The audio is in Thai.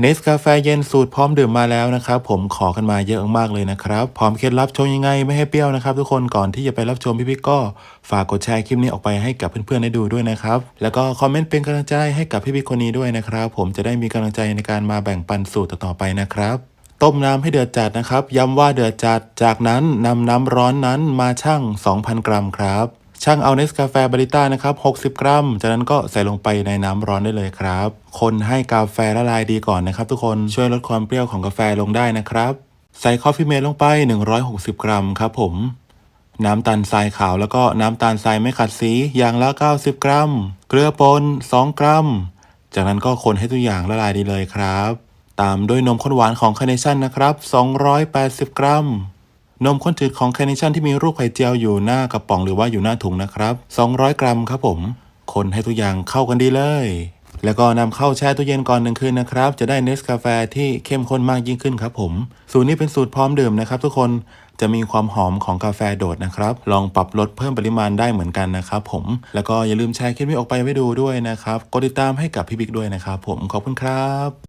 เนสกาแฟเย็นสูตรพร้อมดื่มมาแล้วนะครับ ผมขอกันมาเยอะมากเลยนะครับ พร้อมเคล็ดลับชงยังไงไม่ให้เปรี้ยวนะครับ ทุกคนก่อนที่จะไปรับชมพี่พิกก็ฝากกดแชร์คลิปนี้ออกไปให้กับเพื่อนๆได้ดูด้วยนะครับ แล้วก็คอมเมนต์เป็นกำลังใจให้กับพี่พิกคนนี้ด้วยนะครับ ผมจะได้มีกำลังใจในการมาแบ่งปันสูตรต่อๆไปนะครับต้มน้ำให้เดือดจัดนะครับ ย้ำว่าเดือดจัด จากนั้นนำน้ำร้อนนั้นมาชั่ง 2,000 กรัมครับ ช่างเอาเนสกาแฟบาริต้านะครับ 60 กรัม จากนั้นก็ใส่ลงไปในน้ำร้อนได้เลยครับ คนให้กาแฟละลายดีก่อนนะครับ ทุกคน ช่วยลดความเปรี้ยวของกาแฟลงได้นะครับ ใส่คอฟฟี่เมดลงไป 160 กรัมครับผม น้ำตาลทรายขาวแล้วก็น้ำตาลทรายไม่ขัดสีอย่างละ 90 กรัม เกลือป่น2 กรัม จากนั้นก็คนให้ทุกอย่างละลายดีเลยครับ ตามด้วยนมข้นหวานของคาร์เนชั่นนะครับ 280 กรัม นมข้นจืดของแคาร์เนชันที่มีรูปไข่เจียวอยู่หน้ากระป๋องหรือว่าอยู่หน้าถุงนะครับ 200 กรัมครับผม คนให้ทุกอย่างเข้ากันดีเลย แล้วก็นำเข้าแช่ตู้เย็นก่อนหนึ่งคืนนะครับ จะได้เนสกาแฟที่เข้มข้นมากยิ่งขึ้นครับผม สูตรนี้เป็นสูตรพร้อมดื่มนะครับ ทุกคนจะมีความหอมของกาแฟโดดนะครับ ลองปรับลดเพิ่มปริมาณได้เหมือนกันนะครับผม แล้วก็อย่าลืมแชร์คลิปนี้ออกไปไว้ดูด้วยนะครับ กดติดตามให้กับพี่บิ๊กด้วยนะครับผม ขอบคุณครับ